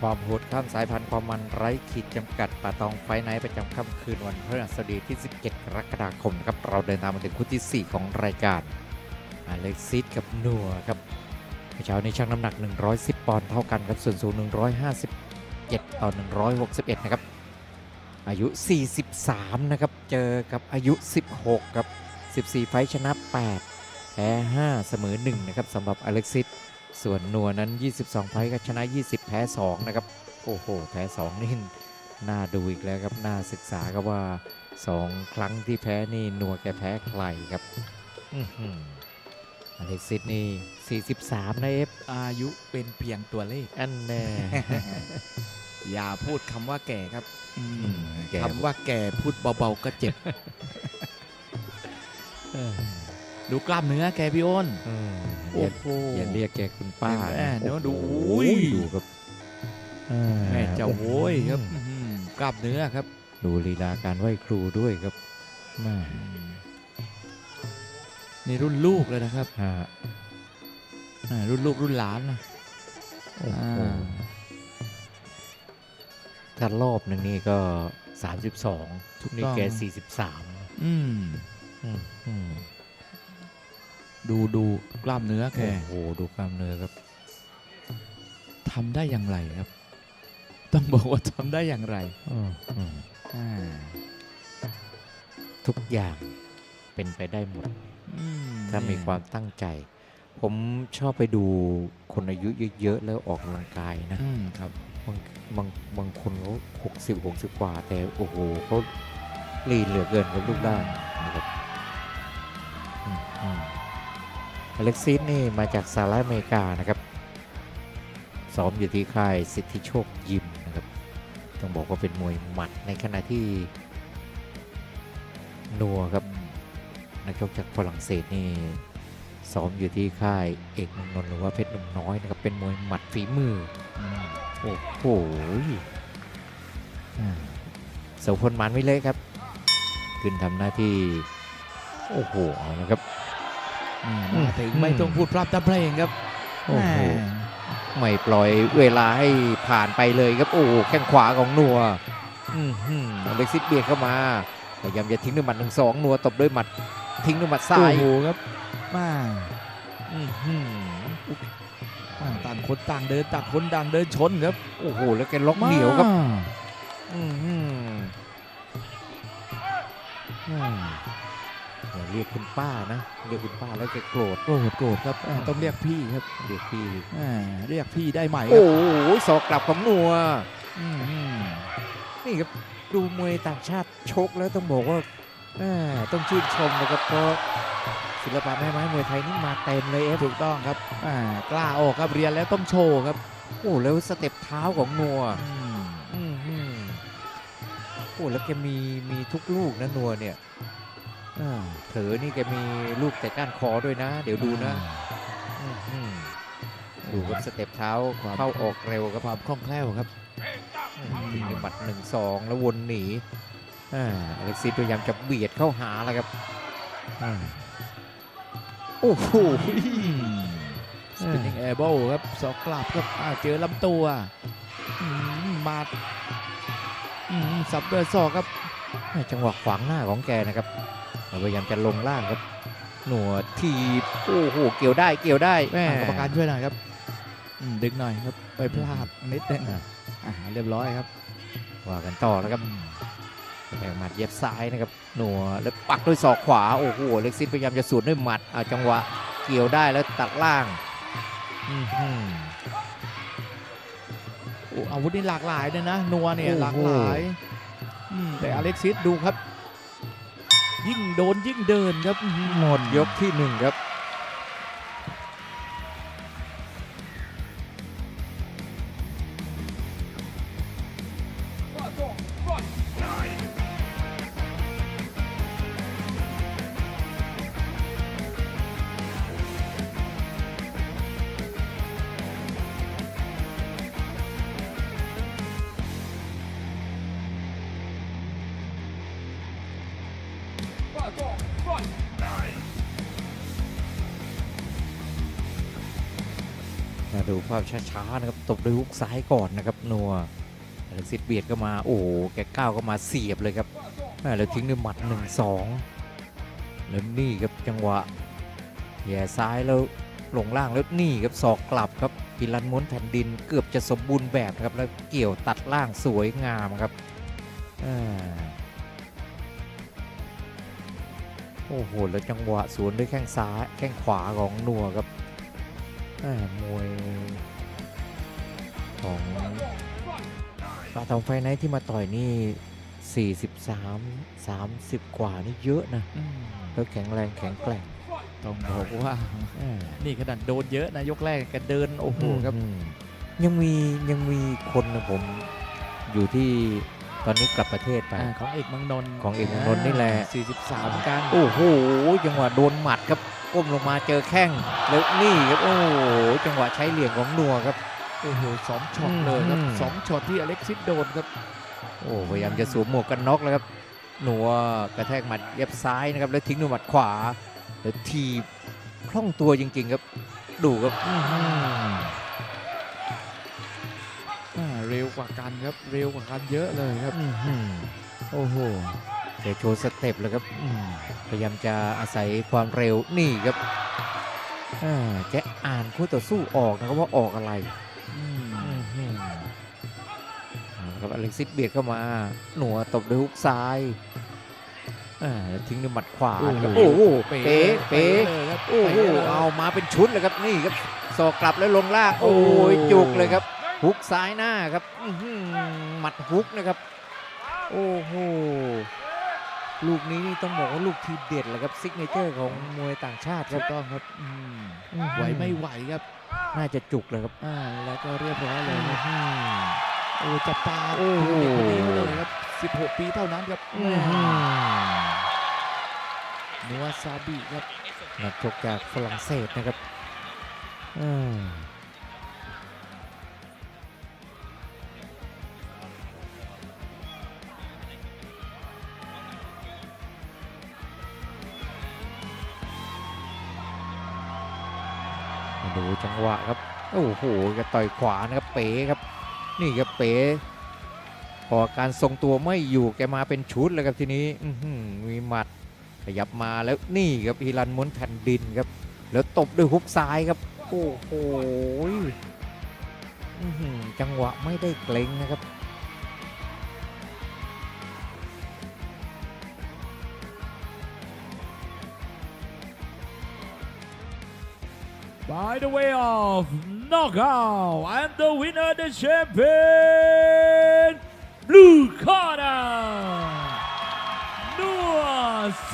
ความโหดข้ามสายพันธุ์ความมันไร้ขีดจำกัดป่าตองไฟไนท์ประจำค่ำคืนวันพฤหัสบดีที่ 17 กรกฎาคมนะครับเราเดินทางมาถึงคู่ที่ 4 ของรายการอเล็กซิสกับนัวครับเช้านี้ชั่งน้ำหนัก 110 ปอนด์เท่ากันครับส่วนสูง 157 ต่อ 161 นะครับ อายุ 43 นะครับ เจอกับอายุ 16 ครับ 14 ไฟชนะ 8 แพ้ 5 เสมอ 1 นะครับสำหรับอเล็กซิส ส่วนนัวนั้น 22ไฟท์ก็ชนะ 20 แพ้ 2 นะครับ โอ้โห แพ้ 2 นี่น่าดูอีกแล้วครับ น่าศึกษาครับว่า 2 ครั้งที่แพ้นี่นัวแกแพ้ใครครับอื้อหืออเล็กซิสนี่ 43 นะเอฟ อายุเป็นเพียงตัวเลข อันแน่ อย่าพูดคำว่าแก่ครับอืมอืมแก่คำว่าแก่พูดเบาๆก็เจ็บเออดูกล้ามเนื้อแกพี่อ้นอืม โอ้อย่าโหอย่าเรียกแกคุณป้าแม่เดี๋ยวดูโอ้โหอุ้ยดูครับอ่าแม่เจ้าโว้ยครับอืมอื้อหือกล้ามเนื้อครับ ดูลีลาการไหว้ครูด้วยครับแม่นี่รุ่นลูกเลยนะครับฮะอ่ารุ่นลูกรุ่นหลานนะโอ้โหอ่าถ้ารอบหนึ่งนี่ก็ 32 ทุกนี่แก43 อืมอืมอืม ดูดูกล้ามเนื้อแกโอ้โหดูกล้ามเนื้อครับทำได้อย่างไรครับ ต้องบอกว่าทำได้อย่างไรอืมอืมอ่าทุกอย่างเป็นไปได้หมด อืถ้ามีความตั้งใจ ผมชอบไปดูคนอายุเยอะๆแล้วออกกำลังกายนะ อืมครับ บางบางบางคนเขาหกสิบหกสิบกว่า แต่โอ้โหเขาลีนเหลือเกินกับลูกด้านนะครับอืมอืม อเล็กซิสนี่มาจากสหรัฐอเมริกานะครับซ้อมอยู่ที่ค่ายสิทธิโชคยิมนะครับ ต้องบอกว่าเป็นมวยหมัดในขณะที่นัวครับนักชกจากฝรั่งเศสนี่ซ้อมอยู่ที่ค่ายเอกเมืองนนท์หรือว่าเพชรหนุ่มน้อยนะครับเป็นมวยหมัดฝีมืออืมโอ้โหอ่าโสพลหมันไม่เลยครับ ขึ้นทำหน้าที่ โอ้โหเอาละครับนี่ มาถึงไม่ต้องพูดพร่ำทำเพลงครับโอ้โหแหมไม่ปล่อยเวลาให้ผ่านไปเลยครับโอ้โหแข้งขวาของนัวอืมหืมอเล็กซิสเบียดเข้ามาพยายามจะทิ้งด้วยหมัดหนึ่งสองนัวตบด้วยหมัดทิ้งด้วยหมัดซ้ายโอ้โหครับมาอื้อหืออ่าต่างคนต่างเดินต่างคนต่างเดินชนครับโอ้โหแล้วแกล็อกเหนียวครับ ป้านะเรียกคุณป้าแล้วแกโกรธโกรธโกรธครับอ่าต้องเรียกพี่ครับเรียกพี่อ่าเรียกพี่ได้ไหมคโอ้รับโหศอกกลับของนัวอืมอืมนี่ครับดูมวยต่างชาติชกแล้วต้องบอกว่าแม่ต้องชื่นชมนะครับเพราะศิลปะแม่ไม้มวยไทยนี่มาเต็มเลยเอฟถูกต้องครับอ่ากล้าออกครับเรียนแล้วต้องโชว์ครับโอ้แล้วสเต็ปเท้าของนัว อืม อืมอืมโอ้แล้วแกมีมีทุกลูกนะนัวเนี่ยอ่า เผลอนี่แกมีลูกแต่ก้านคอด้วยนะ เดี๋ยวดูนะอืมอืมดูครับสเต็ปเท้าเข้าออกเร็วครับความคล่องแคล่วครับถึงหมัดหนึ่งสองแล้ววนหนีอ่าอเล็กซิสพยายามจะเบียดเข้าหาแล้วครับอ่าโอ้โหสปินนิ่งแอร์โบครับสอกกลับครับอ่าเจอลำตัวอืมมาดอืมสับด้วยศอกครับแม่จังหวะขวางหน้าของแกนะครับแล้ว พยายามจะลงล่างครับ หนัวทีบโอ้โหเกี่ยวได้เกี่ยวได้แม่อ่ากรรมการช่วยหน่อยครับอืมดึงหน่อยครับไปพลาดนิดนึงอ่าเรียบร้อยครับว่ากันต่อแล้วครับแข่งหมัดเย็บซ้ายนะครับหนัวแล้วปักด้วยศอกขวาโอ้โหเล็กซิสพยายามจะสวนด้วยหมัดเอาจังหวะเกี่ยวได้แล้วตัดล่างอื้อหือโอ้อาวุธนี่หลากหลายเลยนะนัวเนี่ยโอ้โหหลากหลายอืมแต่อเล็กซิสดูครับ ยิ่งโดนยิ่งเดินครับหมดยกที่หนึ่งครับ ก่อนปล่มาดูความช้าๆนะครับตบด้วยฮุกซ้ายก่อนนะครับนัวแล้วซิดเบียดก็มาโอ้โหแกก้าวก็มาเสียบเลยครับแล้วทิ้งด้วยหมัด1 2แล้วนี่ครับจังหวะแย่ซ้ายแล้วลงล่างแล้วนี่ครับศอกกลับครับพิรันม้วนแผ่นดินเกือบจะสมบูรณ์แบบครับแล้วเกี่ยวตัดล่างสวยงามครับอ่า โอ้โห แล้วจังหวะสวนด้วยแข้งซ้ายแข้งขวาของนัวครับแม่มวยของปาทองไฟไนท์ที่มาต่อยนี่ 43 30 กว่านี่เยอะนะอืมแล้วแข็งแรงแข็งแกร่งต้องบอกว่าอ่านี่ขนาดโดนเยอะนะยกแรกแกันเดิน โอ้โหครับอืมยังมียังมีคนนะผมอยู่ที่ ตอนนี้กลับประเทศไปอ่าของเอกเมังนนท์ของเอกเมืองนนท์นี่แหละ 43 กัน โอ้โห จังหวะโดนหมัดครับก้มลงมาเจอแข้งแล้วนี่ครับ โอ้โห จังหวะใช้เหลี่ยมของนัวครับ โอ้โหสองช็อตเลยครับอืมสองช็อตที่อเล็กซิสโดนครับ โอ้พยายามจะสวมหมวกกันน็อกแล้วครับหนัวกระแทกหมัดเย็บซ้ายนะครับ แล้วทิ้งด้วยหมัดขวาแล้วทีบคล่องตัวจริง ๆ ครับ ดูครับอื้อหืออ่า เร็วกว่ากันครับ เร็วกว่ากันเยอะเลยครับ อื้อหือโอ้โหเดี๋ยวโชว์สเต็ปแล้วครับอืมพยายามจะอาศัยความเร็วนี่ครับอ่าแกอ่านคู่ต่อสู้ออกนะครับว่าออกอะไรอืมอื้อหือเอาละครับอเล็กซิสเบียดเข้ามา หนัวตบด้วยฮุกซ้ายอ่าแล้วทิ้งด้วยหมัดขวานะครับโอ้โหเป๋เป๋เลยครับโอ้โหเป๋เลย เอามาเป็นชุดเลยครับนี่ครับศอกกลับแล้วลงล่าง โอ้ยโอ้จุกเลยครับ ฮุกซ้ายหน้าครับอื้อหือหมัดฮุกนะครับ โอ้โห ลูกนี้นี่ต้องบอกว่าลูกทีเด็ดเลยครับซิกเนเจอร์ของมวยต่างชาติคถูรับกต้องครับอืมอื้อไหวไม่ไหวครับ น่าจะจุกเลยครับอ่าแล้วก็เรียบร้อยเลยอื้คอรับหือโอ้จับตาโอ้โหเด็กคนนี้ไว้เลยครับ 16 ปีเท่านั้นครับอื้อหือนัวซาบิครับนักชกจากฝรั่งเศสนะครับอืมมา ดูจังหวะครับโอ้โหกระต่อยขวานะครับเป๋ครับนี่ครับเป๋พอการทรงตัวไม่อยู่แกมาเป็นชุดเลยครับทีนี้มีหมัดขยับมาแล้วนี่ครับฮีรันม้วนแผ่นดินครับ แล้วตบด้วยฮุกซ้ายครับ โอ้โหจังหวะไม่ได้เกรงนะครับ By the way of knockout, and the winner, the champion, blue corner,